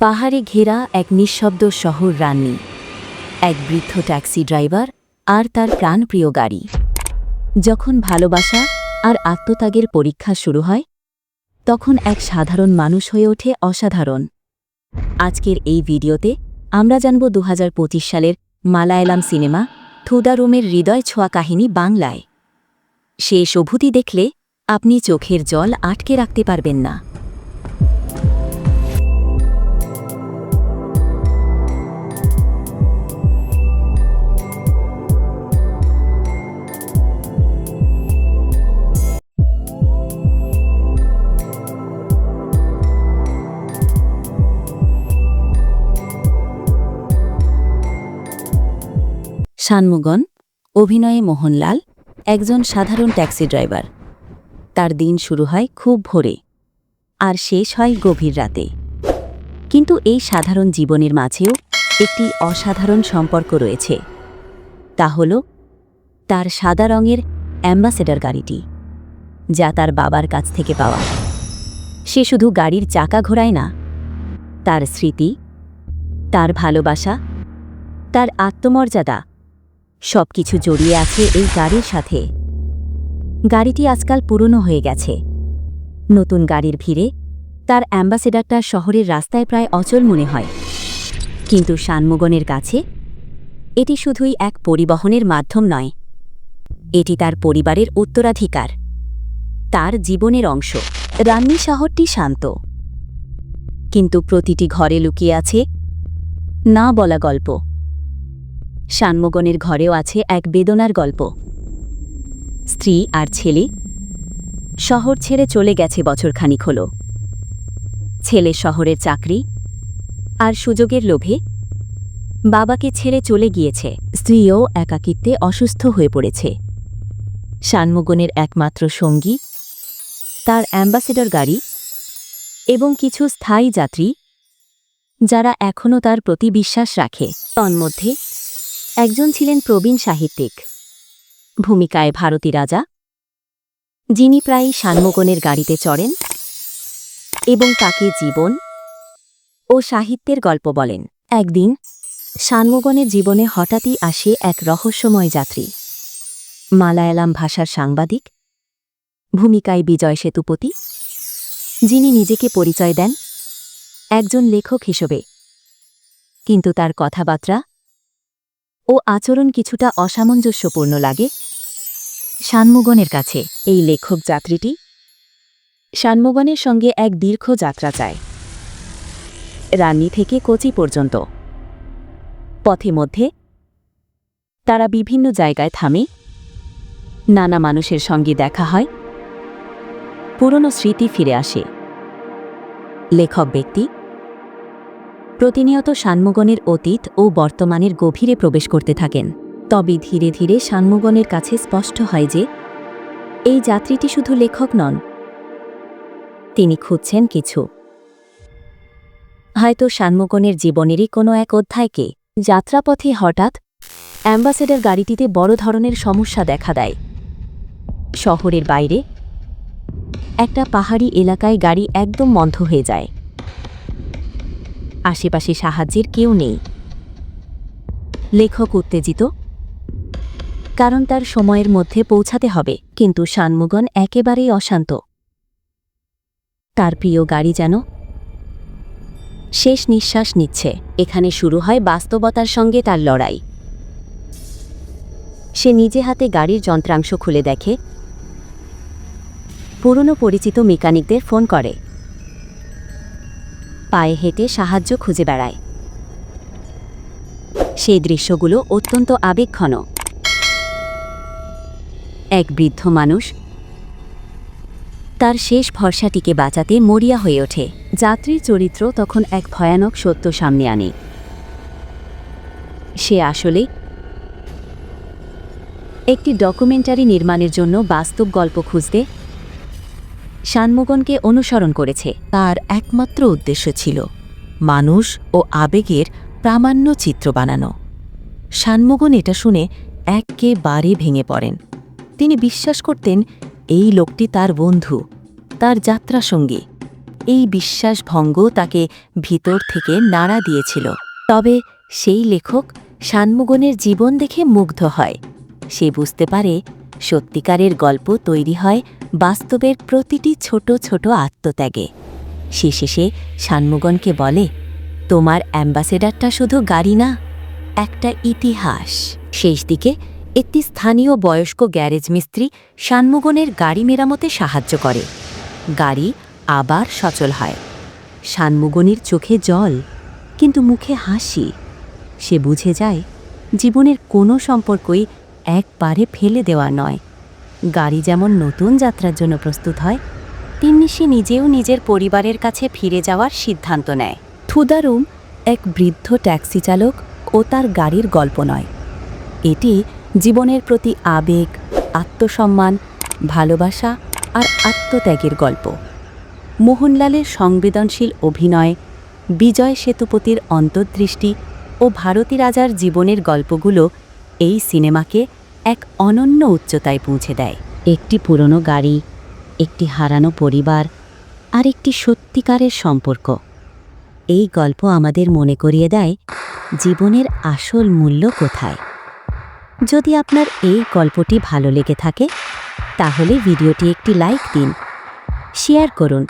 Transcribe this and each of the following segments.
পাহাড়ে ঘেরা এক নিঃশব্দ শহর রান্নি এক বৃদ্ধ ট্যাক্সি ড্রাইভার আর তার প্রাণপ্রিয় গাড়ি। যখন ভালোবাসা আর আত্মত্যাগের পরীক্ষা শুরু হয়, তখন এক সাধারণ মানুষ হয়ে ওঠে অসাধারণ। আজকের এই ভিডিওতে আমরা জানব দু হাজার পঁচিশ সালের মালায়ালাম সিনেমা থুদারুমের হৃদয় ছোঁয়া কাহিনী বাংলায়। সে অভূতি দেখলে আপনি চোখের জল আটকে রাখতে পারবেন না। শানমুগন অভিনয়ে মোহনলাল, একজন সাধারণ ট্যাক্সি ড্রাইভার। তার দিন শুরু হয় খুব ভোরে, আর শেষ হয় গভীর রাতে। কিন্তু এই সাধারণ জীবনের মাঝেও একটি অসাধারণ সম্পর্ক রয়েছে। তা হল তার সাদা রঙের অ্যাম্বাসেডার গাড়িটি, যা তার বাবার কাছ থেকে পাওয়া। সে শুধু গাড়ির চাকা ঘোরায় না, তার স্মৃতি, তার ভালোবাসা, তার আত্মমর্যাদা সবকিছু জড়িয়ে আছে এই গাড়ির সাথে। গাড়িটি আজকাল পুরনো হয়ে গেছে। নতুন গাড়ির ভিড়ে তার অ্যাম্বাসেডারটা শহরের রাস্তায় প্রায় অচল মনে হয়। কিন্তু শানমুগনের কাছে এটি শুধুই এক পরিবহনের মাধ্যম নয়। এটি তার পরিবারের উত্তরাধিকার। তার জীবনের অংশ। রান্নি শহরটি শান্ত। কিন্তু প্রতিটি ঘরে লুকিয়ে আছে না বলা গল্প। শানমোগনের ঘরেও আছে এক বেদনার গল্প। স্ত্রী আর ছেলে শহর ছেড়ে চলে গেছে বছরখানিক হল। ছেলে শহরের চাকরি আর সুযোগের লোভে বাবাকে ছেড়ে চলে গিয়েছে। স্ত্রীও একাকিত্বে অসুস্থ হয়ে পড়েছে। শানমোগনের একমাত্র সঙ্গী, তার অ্যাম্বাসেডর গাড়ি এবং কিছু স্থায়ী যাত্রী, যারা এখনও তার প্রতি বিশ্বাস রাখে। তন্মধ্যে একজন ছিলেন প্রবীণ সাহিত্যিক। ভূমিকায় ভারতী রাজা, যিনি প্রায়ই সান্মগণের গাড়িতে চড়েন এবং তাকে জীবন ও সাহিত্যের গল্প বলেন। একদিন সান্মগণের জীবনে হঠাৎই আসে এক রহস্যময় যাত্রী। মালায়ালাম ভাষার সাংবাদিক, ভূমিকায় বিজয় সেতুপতি, যিনি নিজেকে পরিচয় দেন একজন লেখক হিসেবে। কিন্তু তার কথাবার্তা ও আচরণ কিছুটা অসামঞ্জস্যপূর্ণ লাগে। শানমুগনের কাছে এই লেখক যাত্রীটি শানমুগনের সঙ্গে এক দীর্ঘ যাত্রা চায়। রান্নি থেকে কোচি পর্যন্ত। পথে মধ্যে তারা বিভিন্ন জায়গায় থামে। নানা মানুষের সঙ্গে দেখা হয়। পুরনো স্মৃতি ফিরে আসে। লেখক ব্যক্তি প্রতিনিয়ত সান্মগণের অতীত ও বর্তমানের গভীরে প্রবেশ করতে থাকেন। তবে ধীরে ধীরে সান্মগণের কাছে স্পষ্ট হয় যে, এই যাত্রীটি শুধু লেখক নন। তিনি খুঁজছেন কিছু। হয়তো সান্মগণের জীবনেরই কোনো এক অধ্যায়কে যাত্রাপথে হঠাৎ অ্যাম্বাসেডার গাড়িটিতে বড় ধরনের সমস্যা দেখা দেয়। শহরের বাইরে একটা পাহাড়ি এলাকায় গাড়ি একদম বন্ধ হয়ে যায়। আশেপাশে সাহায্যের কেউ নেই। লেখক উত্তেজিত, কারণ তার সময়ের মধ্যে পৌঁছাতে হবে, কিন্তু শানমুগন একেবারেই অশান্ত। তার প্রিয় গাড়ি যেন শেষ নিঃশ্বাস নিচ্ছে। এখানে শুরু হয় বাস্তবতার সঙ্গে তার লড়াই। সে নিজে হাতে গাড়ির যন্ত্রাংশ খুলে দেখে। পুরনো পরিচিত মেকানিকদের ফোন করে। পায়ে হেঁটে সাহায্য খুঁজে বেড়ায়। সেই দৃশ্যগুলো অত্যন্ত আবেগঘন। এক বৃদ্ধ মানুষ তার শেষ ভরসাটিকে বাঁচাতে মরিয়া হয়ে ওঠে। যাত্রীর চরিত্র তখন এক ভয়ানক সত্য সামনে আনে। সে আসলে একটি ডকুমেন্টারি নির্মাণের জন্য বাস্তব গল্প খুঁজতে শানমোগনকে অনুসরণ করেছে। তার একমাত্র উদ্দেশ্য ছিল মানুষ ও আবেগের প্রামাণ্য চিত্র বানানো। শানমোগন এটা শুনে একেবারে ভেঙে পড়েন। তিনি বিশ্বাস করতেন এই লোকটি তার বন্ধু, তার যাত্রা সঙ্গী। এই বিশ্বাস ভঙ্গ তাকে ভিতর থেকে নাড়া দিয়েছিল। তবে সেই লেখক শানমুগনের জীবন দেখে মুগ্ধ হয়। সে বুঝতে পারে সত্যিকারের গল্প তৈরি হয় বাস্তবের প্রতিটি ছোট ছোট আত্মত্যাগে। সে শেষে সে শানমুগনকে বলে, তোমার অ্যাম্বাসেডারটা শুধু গাড়ি না, একটা ইতিহাস। শেষ দিকে একটি স্থানীয় বয়স্ক গ্যারেজ মিস্ত্রি শানমুগনের গাড়ি মেরামতে সাহায্য করে। গাড়ি আবার সচল হয়। শানমুগনির চোখে জল, কিন্তু মুখে হাসি। সে বুঝে যায়, জীবনের কোনো সম্পর্কই একবারে ফেলে দেওয়া নয়। গাড়ি যেমন নতুন যাত্রার জন্য প্রস্তুত হয়, তেমনি সে নিজেও নিজের পরিবারের কাছে ফিরে যাওয়ার সিদ্ধান্ত নেয়। থুদারুম এক বৃদ্ধ ট্যাক্সি চালক ও তার গাড়ির গল্প নয়। এটি জীবনের প্রতি আবেগ, আত্মসম্মান, ভালোবাসা আর আত্মত্যাগের গল্প। মোহনলালের সংবেদনশীল অভিনয়, বিজয় সেতুপতির অন্তর্দৃষ্টি ও ভারতী রাজার জীবনের গল্পগুলো এই সিনেমাকে এক অনন্য উচ্চতায় পৌঁছে দেয়। একটি পুরনো গাড়ি, একটি হারানো পরিবার আর একটি সত্যিকারের সম্পর্ক। এই গল্প আমাদের মনে করিয়ে দেয়, জীবনের আসল মূল্য কোথায়? যদি আপনার এই গল্পটি ভালো লেগে থাকে, তাহলে ভিডিওটি একটি লাইক দিন, শেয়ার করুন।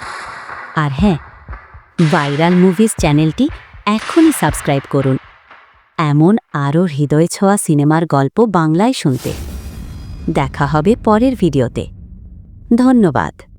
আর হ্যাঁ ভাইরাল মুভিজ চ্যানেলটি এখনই সাবস্ক্রাইব করুন। এমন আরও হৃদয় ছোঁয়া সিনেমার গল্প বাংলায় শুনতে। দেখা হবে পরের ভিডিওতে। ধন্যবাদ।